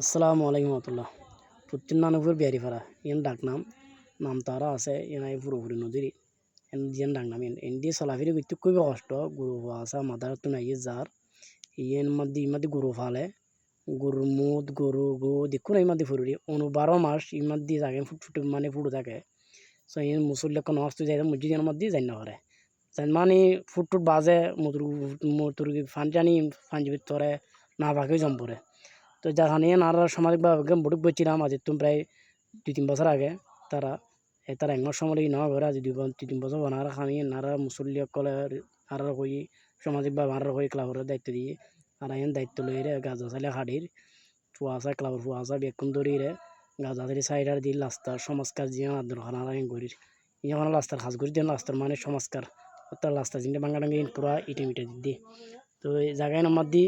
আসসালামু আলাইকুম রহমতুল্লাহ। পশ্চিম নানকপুর বিহারিপাড়া ইয়ান ডাক নাম তারা আছে এই পুরোপুরি নদীর এন জিয়ান ডাক নাম, এন দিয়ে চলাফিরি করতে খুবই কষ্ট। গরু আছে মাথার তো নাই যার। ইয়েন মধ্যে ইমাদি গরু ফালে গরুর মুদ গরু, গো দেখুন এই মধ্যে ফুরুরি। অনু বারো মাস মধ্যে থাকে ফুট ফুট মানে ফুটু থাকে। সো ইয়েন মুসল্লি কোনো নষ্ট যাই মসজিদের মধ্যে যাই না পারে। মানে ফুট টুট বাজে মতুর মতুর ফান জানি ফাঞ্জি ভিতরে না বাকি জম পড়ে তো যাখানে নারা সামাজিকভাবে বড়ুক বলছিলাম আজ তুমি প্রায় দুই তিন বছর আগে তারা তারা একমাস সময় না ঘরে আজ দুই দুই তিন বছর বানার খামি নারা মুসল্লি সকলে আর হই সামাজিকভাবে আর হই ক্লাবের দায়িত্ব দিয়ে আর এন দায়িত্ব লই রে গাজা চালে হাড়ির ফুয়াশা ক্লাবের ফুয়াশা বেকুন দড়ি রে গাজা চালি সাইডার দি লাস্তার সমাজকার জিয়া আদর খানা রাখেন গরির ইয়া লাস্তার খাস করি দেন লাস্তার মানে সমাজকার তার লাস্তার জিনটা বাঙ্গা ডাঙ্গি পুরা ইটে মিটে দি তো এই জায়গায় নাম্বার দি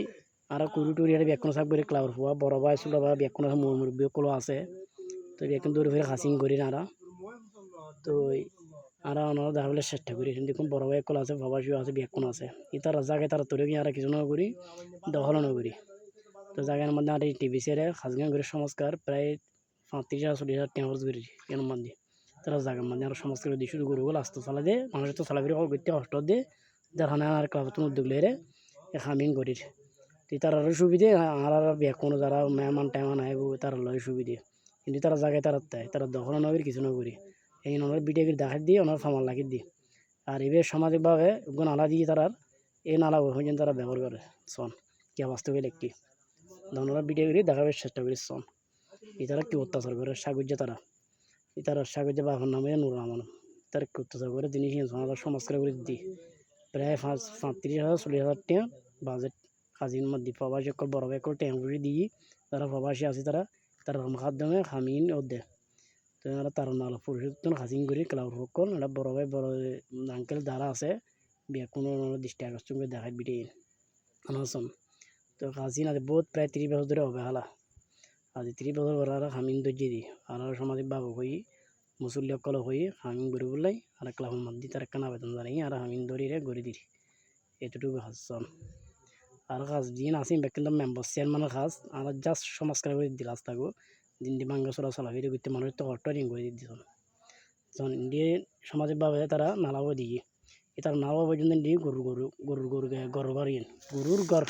আর কুড়ি টুরি আর বেকুন সাপ করে ক্লাবের ফুয়া বড় ভাই ছোট ভাই বেকুন মুরব্বী কলো আছে। তো বেকুন দৌড়ে ফিরে হাসিং করি নারা তো আর ওনারা দেখা বলে চেষ্টা করি দেখুন বড় ভাই কল আছে বাবা শিও আছে বেকুন আছে। ই তারা জায়গায় তারা তোরে আর কিছু না করি দখল না করি তো জায়গার মধ্যে আর এই টিভি সেরে হাজগান করে সংস্কার প্রায় পঁয়ত্রিশ হাজার চল্লিশ হাজার খরচ করি এর মধ্যে তারা জায়গার মধ্যে আর সংস্কার দিয়ে শুরু করব আস্তে চালা দিয়ে মানুষের তো চলাফেরি করতে কষ্ট দিয়ে যার আর ক্লাবত উদ্যোগ লেরে হামিং করির তার আরও সুবিধে, আর আর কোনো যারা মেহমান টেমান আইব, তার লয় সুবিধে। কিন্তু তারা জায়গায় তারা দেয়, তারা দখল নগরী কিছু নগরী এই ওনার বিটিয়াকে দেখার দিয়ে, ওনার ফামাল লাগি দিয়ে। আর এবার সামাজিকভাবে নালা দিয়ে তারা এই নালা পর্যন্ত তারা ব্যবহার করে সন কে বাস্তবে একটি ওনারা বিটিয়াকে দেখাবার চেষ্টা করি সন এই তারা কি অত্যাচার করে? সাগর্য তারা। এই তারা সাগর্য বাবার নামে নুর রহমান। তারা কি অত্যাচার করে? জিনিস সমাজকার করে দিই প্রায় পাঁচ পঁয়ত্রিশ হাজার, চল্লিশ হাজার টাকা বাজেট কাজিন মধ্যে প্রবাসী সকল বড় ভাই টেম্পুরি দিয়ে তারা প্রবাসী আছে, তারা তারা মাধ্যমে খামিন ও দে তো এরা তার নাল পরিশোধন হাসিং করে ক্লাব সকল এটা বড় ভাই বড় আঙ্কেল যারা আছে, বিয়া কোনো দৃষ্টি আকর্ষণ করে দেখায় বিটে। আনাসন তো হাসিন আছে বহুত প্রায় তিরিশ বছর ধরে অবহেলা। আজ তিরিশ বছর পর আর হামিন ধৈর্য দিই আর সামাজিক বাবু হই মুসল্লি সকল হই হামিন গড়ি বলাই আর ক্লাবের মধ্যে তার একটা আবেদন জানাই আর হামিন ধরিরে গড়ি দিই এতটুকু হাসন আর কাজ দিন আসিম কিন্তু মেম্বার চেয়ারম্যানের কাজ আর জাস্ট সমাজকার করে দিল রাস্তাগো দিন দি মাঙ্গা চলা চলাফেরি করতে মানুষ তো অট্টারিং করে দিচ্ছিল যখন দিয়ে সামাজিকভাবে তারা নালাবো দিয়ে এ তারা নালাবো পর্যন্ত দিয়ে গরু গরু, গরুর গরু গরু ঘর ইয়েন গরুর ঘর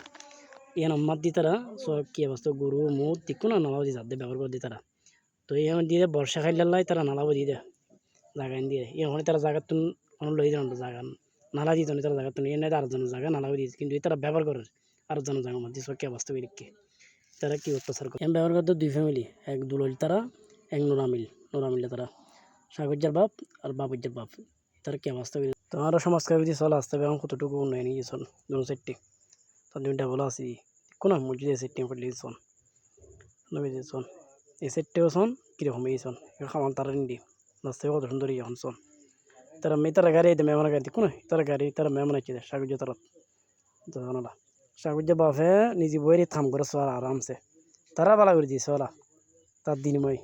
ইয়ে নাম্বার দিয়ে তারা সব কি অবস্থা, গরু মুখ দিকো না নালাবো দিয়ে যাদের ব্যবহার করে দিয়ে তারা। তো এই দিয়ে বর্ষা খাইলাই তারা নালাবো দিয়ে দেয় জায়গা দিয়ে। এখন তারা জায়গা তুন লই দেন জায়গা। নালা দিত তারা জায়গা তুন এনে আরেকজনের জায়গা নালাবো দিয়ে কিন্তু তারা ব্যবহার করে। আর জনজাগা মধ্যে সব অবস্থা কি তারা কি অত্যাচার করে? এম ব্যবহার করতে দুই ফ্যামিলি এক দুলল তারা, এক নোরামিল, নোরামিলে তারা। সাগরজার বাপ আর বাবুজার বাপ, তারা কি করে তোমার সমাজকার বিধি চল আসতে হবে, এখন কতটুকু উন্নয়ন নিয়ে চল। দুটো সেটটি তার দুইটা ভালো আছি। কোন মসজিদে সেটটি করলে চল। নবী চল। এই সেটটিও শোন কীরকম এই শোন খামান তারা নিদি রাস্তা কত সুন্দর এখন শোন তারা মেয়ে, তারা গাড়ি মেহমান গাড়ি কোন তারা গাড়ি, তারা মেহমান আছে সাগর তারা জানা সাগুজা বাপে নিজে বইরে থাম করে সোলা আরামসে তারা বালা করে দিয়েছে ওলা তার দিনময়